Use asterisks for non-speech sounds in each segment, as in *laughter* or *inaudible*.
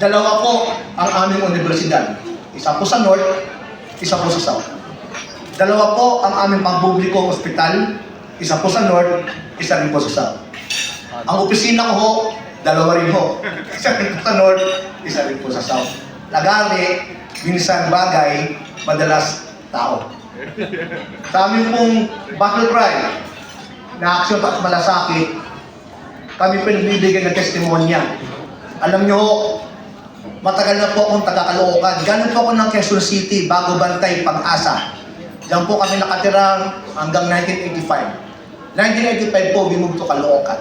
Dalawa po ang aming universidad. Isa po sa North, isa po sa South. Dalawa po ang aming pampublikong ospital. Isa po sa North, isa rin po sa South. Ang opisina ko ho, dalawa rin ho. *laughs* Isa rin po sa North, isa rin po sa South. Lagari, minsan bagay, madalas tao. Sa aming pong battle cry, na aksyon at malasakit, kami pinibigyan ng testimonya. Alam nyo, matagal na po akong taga-Caloocan. Ganon po ako ng Quezon City, bago bantay pag-asa. Diyan po kami nakatira hanggang 1985. 1985 po, we moved to Caloocan.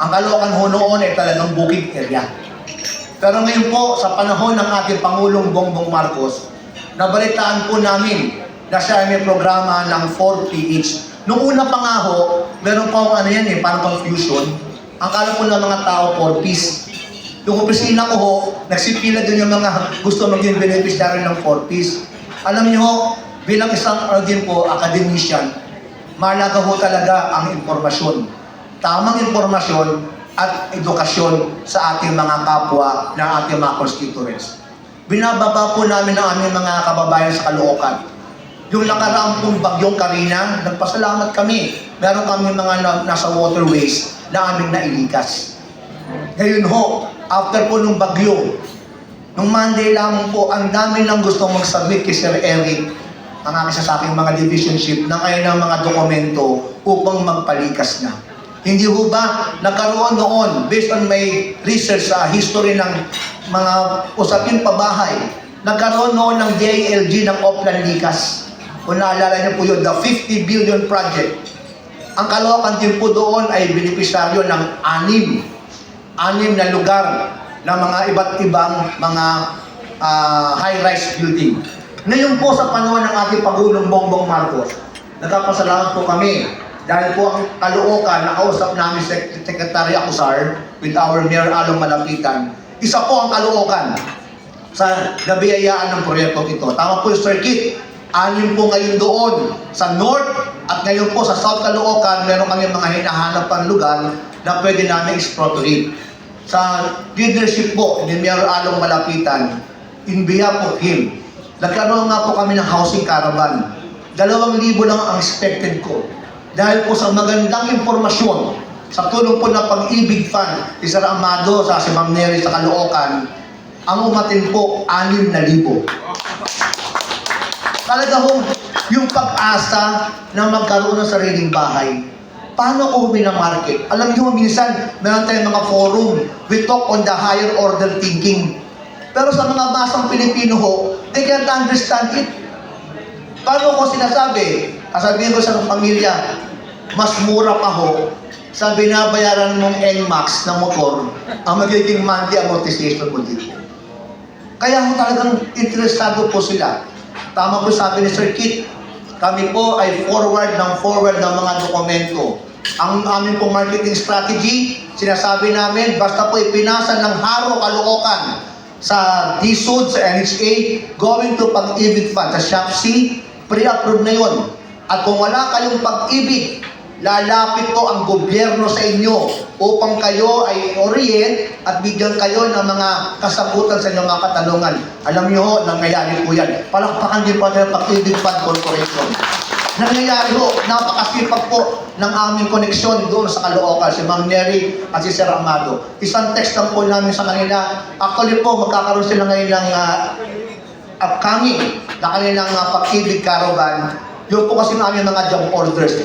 Ang Caloocan ho noon ay talagang bukid area. Pero ngayon po, sa panahon ng ating Pangulong Bongbong Marcos, nabalitaan po namin na siya ay may programa ng 4PH. Noong una pa nga ho, meron pa ano yan eh, parang confusion. Ang kala po ng mga tao, 4Ps. Yung opisina ko ho, nagsipila din yung mga gusto maging beneficiary ng 4Ps. Alam niyo ho, bilang isang din po, academician, mahalaga ho talaga ang impormasyon. Tamang impormasyon at edukasyon sa ating mga kapwa ng ating mga constituents. Binababa po namin ang aming mga kababayan sa Caloocan. Yung nakaraang pong bagyong Karina, nagpasalamat kami. Meron kami mga na, nasa waterways na aming nailikas. Ngayon ho, after po nung bagyo, nung Monday lamang po, ang dami lang gusto mag-submit kay Sir Eric ang aming sa aking mga divisionship ng kanilang mga dokumento upang magpalikas na. Hindi ho ba nagkaroon noon, based on my research sa history ng mga usapin pabahay, nagkaroon noon ng DILG ng Oplan Likas. Kung naalala niyo po yun, the 50 billion project. Ang Caloocan din po doon ay benepisyaryo ng anim, anim na lugar ng mga iba't ibang mga ah, high-rise building. Ngayon po sa panahon ng ating Pangulong Bongbong Marcos, nagpapasalamat po kami dahil po ang Caloocan, nakausap namin si Secretary Acusar with our Mayor Along Malapitan. Isa po ang Caloocan sa nabiyayaan ng proyekto ito. Tama po yung circuit. Anim po ngayon doon sa North at ngayon po sa South Caloocan, meron kami mga hinahanap pang lugar na pwede namin expropriate. Sa leadership po ni Mayor Along Malapitan, in behalf of him, nagkaroon nga po kami ng housing caravan. Dalawang libo lang ang expected ko. Dahil po sa magandang impormasyon, sa tulong po ng pag-ibig fund, ni Sir Amado sa si Ma'am Neri sa Caloocan, ang umatin po, anim na libo. Talaga ho, yung pag-asa na magkaroon ng sariling bahay, paano ko market? Alam niyo, minsan, meron tayong mga forum, we talk on the higher order thinking. Pero sa mga masang Pilipino ho, they can't understand it. Paano ko sinasabi? Kasabihin ko sa pamilya, mas mura pa ho sa binabayaran mong NMAX na motor ang magiging monthly amortization mo dito. Kaya ho talagang interesado po sila. Tama po sabi ni Sir Kit, kami po ay forward ng forward ng mga dokumento. Ang aming pong marketing strategy, sinasabi namin, basta po ipinasa ng Haro Caloocan sa DSUD, sa NHA, going to Pag-ibig Fund, sa SHAPC, pre-approve na yon. At kung wala kayong pag-ibig, lalapit po ang gobyerno sa inyo upang kayo ay orient at bigyan kayo ng mga kasagutan sa inyong mga katanungan. Alam niyo ho, nangyayari po yan. Palakpakan din po natin ang Pag-ibig Fund Corporation. Nangyayari ho, napakasipag po ng aming koneksyon doon sa Caloocan, si Ma'am Neri at si Sir Amado. Isang text lang po namin sa kanila. Actually po, magkakaroon sila ngayon ng ah, upcoming na kanilang uh, pag-ibig caravan, yung po kasi namin mga job orders.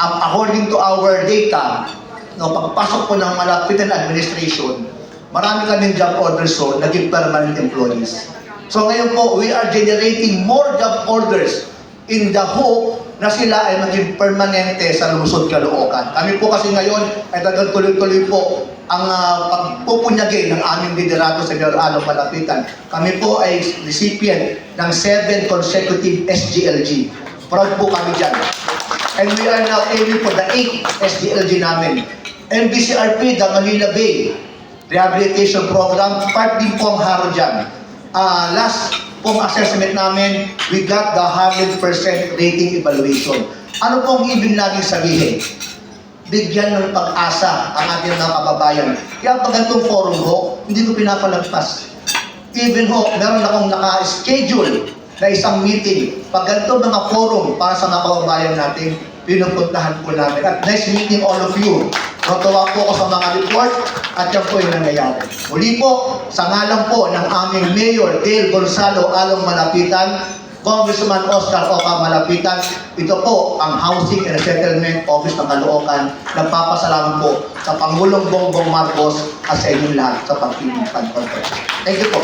Um, according to our data, no, pagpasok po ng malapitan administration, marami kaming job orders so, naging permanent employees. So ngayon po, we are generating more job orders in the hope na sila ay maging permanente sa lungsod Caloocan. Kami po kasi ngayon ay talagang tuloy-tuloy po ang uh, pagpupunyagi ng aming liderato sa Mayor Along. Kami po ay recipient ng 7 consecutive SGLG. Proud po kami dyan. And we are now aiming for the 8th SGLG namin. MBCRP, the Manila Bay Rehabilitation Program, part din po ang haro dyan. Ah, last pong assessment namin, we got the 100% rating evaluation. Ano pong ibig natin sabihin? bigyan ng pag-asa ang ating mga kababayan. Kaya pag ganitong forum ho, hindi ko pinapalagpas. Even ho, meron akong naka-schedule na isang meeting. Pag ganito mga forum para sa mga kababayan natin, pinupuntahan po namin. At nice meeting all of you. Natuwa po ako sa mga report at yan po yung nangyayari. Muli po, sa ngalan po ng aming Mayor Dale Gonzalo Along Malapitan, Congressman Oscar Oca Malapitan, ito po ang Housing and Settlement Office ng Caloocan. Nagpapasalamat po sa Pangulong Bongbong Marcos at sa inyong lahat sa pagpipilitan ko. Thank you po.